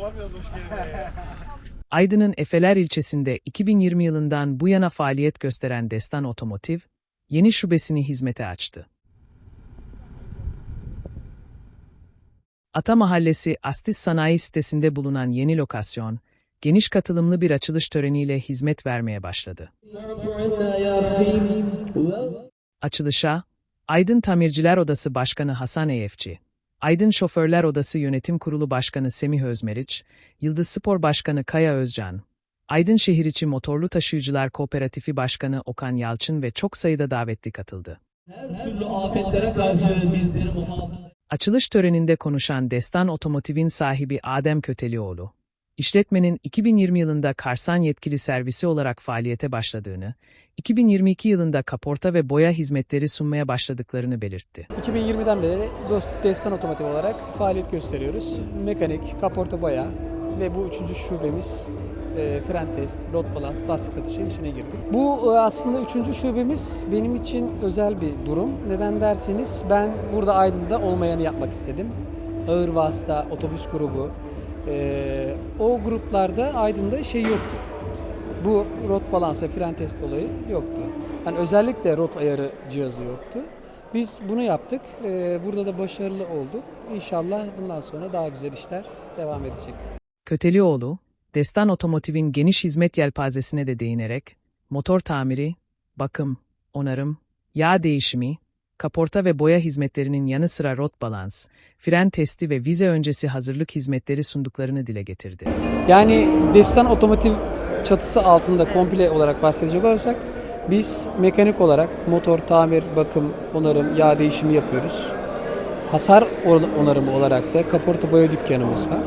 Bulamıyoruz hoş. Aydın'ın Efeler ilçesinde 2020 yılından bu yana faaliyet gösteren Destan Otomotiv, yeni şubesini hizmete açtı. Ata Mahallesi Astis Sanayi sitesinde bulunan yeni lokasyon, geniş katılımlı bir açılış töreniyle hizmet vermeye başladı. Açılışa, Aydın Tamirciler Odası Başkanı Hasan Eyefçi, Aydın Şoförler Odası Yönetim Kurulu Başkanı Semih Özmeriç, Yıldız Spor Başkanı Kaya Özcan, Aydın Şehir İçi Motorlu Taşıyıcılar Kooperatifi Başkanı Okan Yalçın ve çok sayıda davetli katıldı. Her türlü afetlere karşı bizleri muhafaza Açılış töreninde konuşan Destan Otomotiv'in sahibi Adem Kötelioğlu, işletmenin 2020 yılında Karsan yetkili servisi olarak faaliyete başladığını, 2022 yılında kaporta ve boya hizmetleri sunmaya başladıklarını belirtti. 2020'den beri Dost Destan Otomotiv olarak faaliyet gösteriyoruz. Mekanik, kaporta boya ve bu üçüncü şubemiz e, fren test, rot balans, lastik satışı işine girdik. Bu e, aslında üçüncü şubemiz benim için özel bir durum. Neden derseniz ben burada Aydın'da olmayanı yapmak istedim. Ağır vasıta, otobüs grubu. E, o gruplarda Aydın'da şey yoktu. Bu rot balans fren test olayı yoktu. Yani özellikle rot ayarı cihazı yoktu. Biz bunu yaptık. Ee, burada da başarılı olduk. İnşallah bundan sonra daha güzel işler devam edecek. Kötelioğlu, Destan Otomotiv'in geniş hizmet yelpazesine de değinerek, motor tamiri, bakım, onarım, yağ değişimi, kaporta ve boya hizmetlerinin yanı sıra rot balans, fren testi ve vize öncesi hazırlık hizmetleri sunduklarını dile getirdi. Yani Destan Otomotiv çatısı altında komple olarak bahsedecek olursak biz mekanik olarak motor tamir, bakım, onarım, yağ değişimi yapıyoruz. Hasar on- onarımı olarak da kaporta boya dükkanımız var.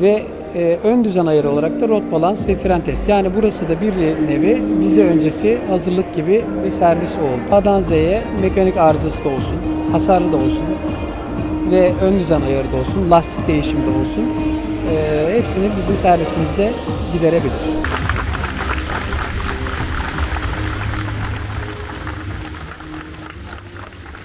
Ve e, ön düzen ayarı olarak da rot balans ve fren test. Yani burası da bir nevi vize öncesi hazırlık gibi bir servis oldu. A'dan Z'ye mekanik arızası da olsun, hasarlı da olsun ve ön düzen ayarı da olsun, lastik değişimi de olsun. e, hepsini bizim servisimizde giderebilir.